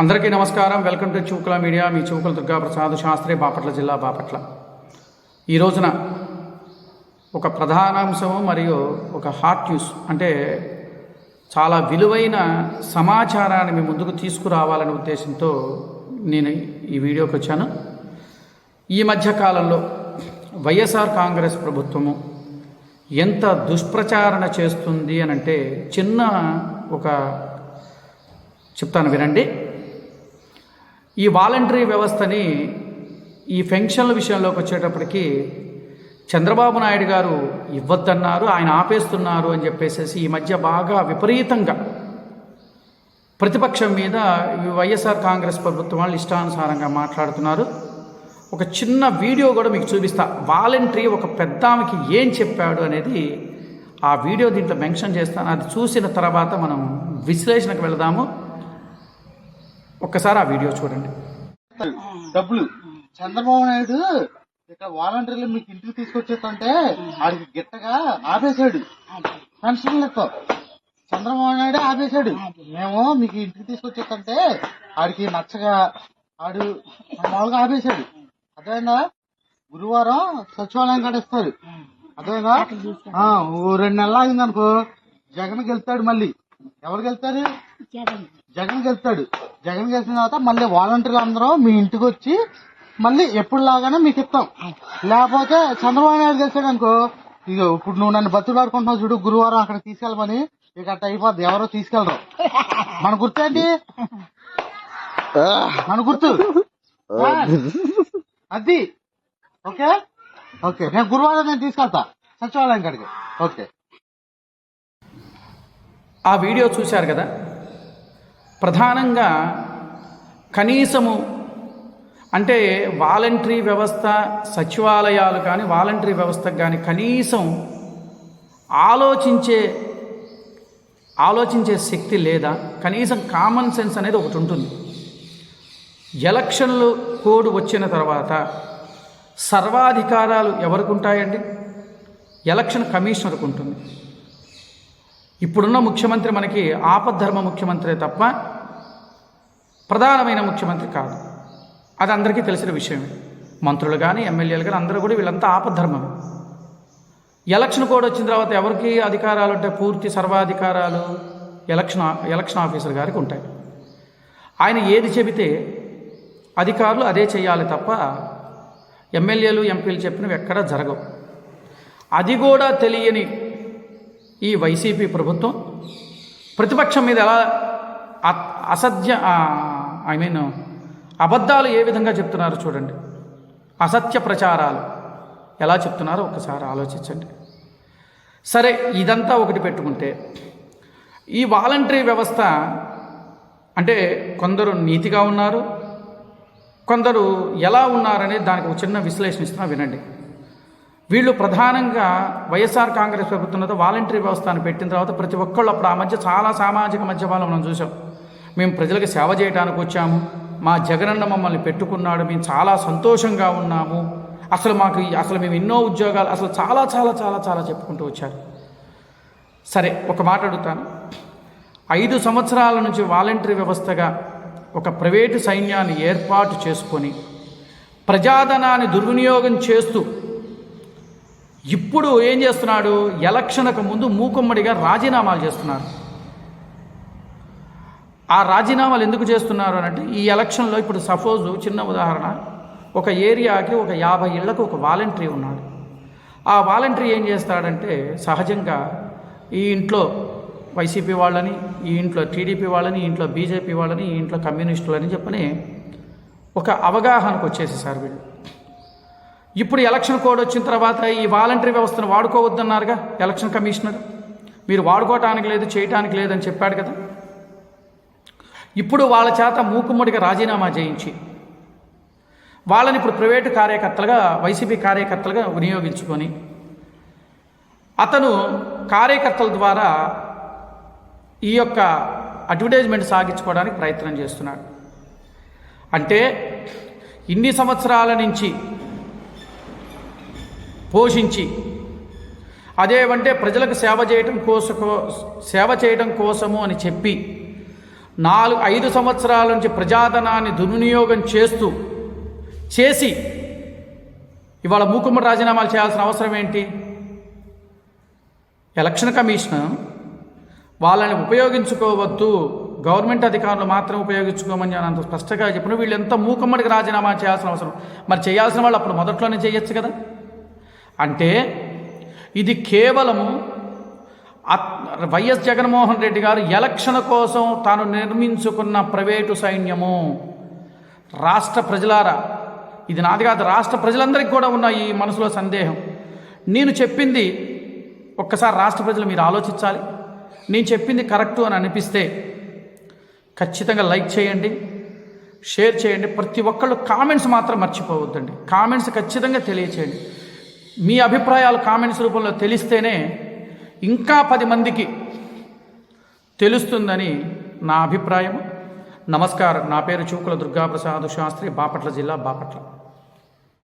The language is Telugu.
అందరికీ నమస్కారం. Welcome to Chukula media. మీ చూకుల దుర్గాప్రసాద్ శాస్త్రి బాపట్ల జిల్లా బాపట్ల. ఈ రోజున ఒక ప్రధానాంశము మరియు ఒక హాట్ న్యూస్. అంటే చాలా విలువైన సమాచారాన్ని మీ ముందుకు తీసుకురావాలనే ఉద్దేశంతో నేను ఈ వీడియోకి వచ్చాను. ఈ మధ్యకాలంలో వైఎస్ఆర్ కాంగ్రెస్ ప్రభుత్వము ఎంత దుష్ప్రచారణ చేస్తుంది అని అంటే చిన్న ఒక చెప్తాను వినండి. ఈ వాలంటరీ వ్యవస్థని ఈ పెన్షన్ల విషయంలోకి వచ్చేటప్పటికి చంద్రబాబు నాయుడు గారు ఇవ్వద్దన్నారు ఆయన ఆపేస్తున్నారు అని చెప్పేసి ఈ మధ్య బాగా విపరీతంగా ప్రతిపక్షం మీద వైఎస్ఆర్ కాంగ్రెస్ ప్రభుత్వం వాళ్ళు ఇష్టానుసారంగా మాట్లాడుతున్నారు. ఒక చిన్న వీడియో కూడా మీకు చూపిస్తా. వాలంటరీ ఒక పెద్ద ఆమెకి ఏం చెప్పాడు అనేది ఆ వీడియో దీంట్లో మెన్షన్ చేస్తాను. అది చూసిన తర్వాత మనం విశ్లేషణకు వెళదాము. ఒక్కసారి ఆ వీడియో చూడండి. డబ్బులు. చంద్రబాబు నాయుడు ఇక్కడ వాలంటీర్లు మీకు ఇంటికి తీసుకొచ్చేస్తుంటే ఆడికి గిట్టగా ఆపేశాడు. పెన్షన్లతో చంద్రబాబు నాయుడు ఆపేశాడు. మేము మీకు ఇంటికి తీసుకొచ్చేస్తుంటే ఆడికి నచ్చగా ఆడు మామూలుగా ఆపేశాడు. అదేనా గురువారం సచివాలయం కాడ ఇస్తారు అదేనా రెండు నెలలు ఆగింది అనుకో జగన్ గెలుతాడు మళ్ళీ. ఎవరు గెలుతారు జగన్. గెలుతాడు జగన్ గెలిచిన తర్వాత మళ్ళీ వాలంటీర్లు అందరూ మీ ఇంటికి వచ్చి మళ్ళీ ఎప్పుడు లాగానే మీకు ఇస్తాం. లేకపోతే చంద్రబాబు నాయుడు గెలిచాడు అనుకో ఇక ఇప్పుడు నువ్వు నన్ను బతులాడుకుంటున్నావు చూడు గురువారం అక్కడ తీసుకెళ్ళమని ఇక అట్ట అయిపోద్ది. ఎవరో తీసుకెళ్ళరు. మన గుర్తు ఏంటి? మన గుర్తు. అది. ఓకే? ఓకే. నేను గురువారం నేను తీసుకెళ్తా. సచివాలయం కాడికి. ఓకే. ఆ వీడియో చూశారు కదా? ప్రధానంగా కనీసము అంటే వాలంటరీ వ్యవస్థ సచివాలయాలు కానీ వాలంటరీ వ్యవస్థకు కానీ కనీసం ఆలోచించే ఆలోచించే శక్తి లేదా కనీసం కామన్ సెన్స్ అనేది ఒకటి ఉంటుంది. ఎలక్షన్లు కోడ్ వచ్చిన తర్వాత సర్వాధికారాలు ఎవరికి ఉంటాయండి? ఎలక్షన్ కమిషనర్కు ఉంటుంది. ఇప్పుడున్న ముఖ్యమంత్రి మనకి ఆపద్ధర్మ ముఖ్యమంత్రి తప్ప ప్రధానమైన ముఖ్యమంత్రి కాదు. అది అందరికీ తెలిసిన విషయమే మంత్రులు కానీ ఎమ్మెల్యేలు కానీ అందరూ కూడా వీళ్ళంతా ఆపద్ధర్మమే ఎలక్షన్ కోడ్ వచ్చిన తర్వాత ఎవరికి అధికారాలు అంటే పూర్తి సర్వాధికారాలు ఎలక్షన్ ఎలక్షన్ ఆఫీసర్ గారికి ఉంటాయి. ఆయన ఏది చెబితే అధికారులు అదే చేయాలి తప్ప ఎమ్మెల్యేలు ఎంపీలు చెప్పినవి ఎక్కడా జరగవు. అది కూడా తెలియని ఈ వైసీపీ ప్రభుత్వం ప్రతిపక్షం మీద ఎలా అసత్య ఐ మీన్ అబద్ధాలు ఏ విధంగా చెప్తున్నారో చూడండి. అసత్య ప్రచారాలు ఎలా చెప్తున్నారో ఒకసారి ఆలోచించండి. సరే ఇదంతా ఒకటి పెట్టుకుంటే ఈ వాలంటరీ వ్యవస్థ అంటే కొందరు నీతిగా ఉన్నారు కొందరు ఎలా ఉన్నారనేది దానికి ఒక చిన్న విశ్లేషణ ఇస్తున్నా వినండి. వీళ్ళు ప్రధానంగా వైఎస్ఆర్ కాంగ్రెస్ ప్రభుత్వంలో వాలంటరీ వ్యవస్థను పెట్టిన తర్వాత ప్రతి ఒక్కళ్ళు అప్పుడు ఆ మధ్య చాలా సామాజిక మధ్యపాలం మనం చూసాం మేము ప్రజలకు సేవ చేయడానికి వచ్చాము. మా జగనన్న మమ్మల్ని పెట్టుకున్నాడు. మేము చాలా సంతోషంగా ఉన్నాము. అసలు మాకు అసలు మేము ఎన్నో ఉద్యోగాలు అసలు చాలా చాలా చాలా చాలా చెప్పుకుంటూ వచ్చారు. సరే ఒక మాట అడుగుతాను. ఐదు సంవత్సరాల నుంచి వాలంటరీ వ్యవస్థగా ఒక ప్రైవేటు సైన్యాన్ని ఏర్పాటు చేసుకొని ప్రజాధనాన్ని దుర్వినియోగం చేస్తూ ఇప్పుడు ఏం చేస్తున్నాడు? ఎలక్షన్కు ముందు మూకుమ్మడిగా రాజీనామాలు చేస్తున్నారు. ఆ రాజీనామాలు ఎందుకు చేస్తున్నారు అని అంటే ఈ ఎలక్షన్లో ఇప్పుడు సపోజ్ చిన్న ఉదాహరణ ఒక ఏరియాకి ఒక యాభై ఇళ్ళకు ఒక వాలంటరీ ఉన్నాడు. ఆ వాలంటరీ ఏం చేస్తాడంటే సహజంగా ఈ ఇంట్లో వైసీపీ వాళ్ళని ఈ ఇంట్లో టీడీపీ వాళ్ళని ఈ ఇంట్లో బీజేపీ వాళ్ళని ఈ ఇంట్లో కమ్యూనిస్టులని చెప్పని ఒక అవగాహనకు వచ్చేసేసారు వీళ్ళు. ఇప్పుడు ఎలక్షన్ కోడ్ వచ్చిన తర్వాత ఈ వాలంటరీ వ్యవస్థను వాడుకోవద్దన్నారుగా ఎలక్షన్ కమిషనర్ మీరు వాడుకోవటానికి లేదు చేయటానికి లేదని చెప్పాడు కదా. ఇప్పుడు వాళ్ళ చేత మూకుమ్మడిగా రాజీనామా చేయించి వాళ్ళని ఇప్పుడు ప్రైవేటు కార్యకర్తలుగా వైసీపీ కార్యకర్తలుగా వినియోగించుకొని అతను కార్యకర్తల ద్వారా ఈ యొక్క అడ్వర్టైజ్మెంట్ సాగించుకోవడానికి ప్రయత్నం చేస్తున్నాడు. అంటే ఇన్ని సంవత్సరాల నుంచి పోషించి అదేవంటే ప్రజలకు సేవ చేయటం కోస సేవ చేయడం కోసము అని చెప్పి నాలుగు ఐదు సంవత్సరాల నుంచి ప్రజాధనాన్ని దుర్వినియోగం చేస్తూ చేసి ఇవాళ మూకుమ్మడి రాజీనామాలు చేయాల్సిన అవసరం ఏంటి? ఎలక్షన్ కమిషన్ వాళ్ళని ఉపయోగించుకోవద్దు గవర్నమెంట్ అధికారులు మాత్రం ఉపయోగించుకోమని నేను అంత స్పష్టంగా చెప్పిన. వీళ్ళు ఎంత మూకుమ్మడికి రాజీనామా చేయాల్సిన అవసరం? మరి చేయాల్సిన వాళ్ళు అప్పుడు మొదట్లోనే చేయొచ్చు కదా? అంటే ఇది కేవలము అత్- వైఎస్ జగన్మోహన్ రెడ్డి గారు ఎలక్షన్ కోసం తాను నిర్మించుకున్న ప్రైవేటు సైన్యము. రాష్ట్ర ప్రజలారా ఇది నాది కాదు రాష్ట్ర ప్రజలందరికీ కూడా ఉన్న ఈ మనసులో సందేహం. నేను చెప్పింది ఒక్కసారి రాష్ట్ర ప్రజలు మీరు ఆలోచించాలి. నేను చెప్పింది కరెక్టు అని అనిపిస్తే ఖచ్చితంగా లైక్ చేయండి షేర్ చేయండి. ప్రతి ఒక్కళ్ళు కామెంట్స్ మాత్రం మర్చిపోవద్దండి. కామెంట్స్ ఖచ్చితంగా తెలియచేయండి. మీ అభిప్రాయాలు కామెంట్స్ రూపంలో తెలిస్తేనే ఇంకా పది మందికి తెలుస్తుందని నా అభిప్రాయం నమస్కారం. నా పేరు చూకుల దుర్గాప్రసాద్ శాస్త్రి బాపట్ల జిల్లా బాపట్ల.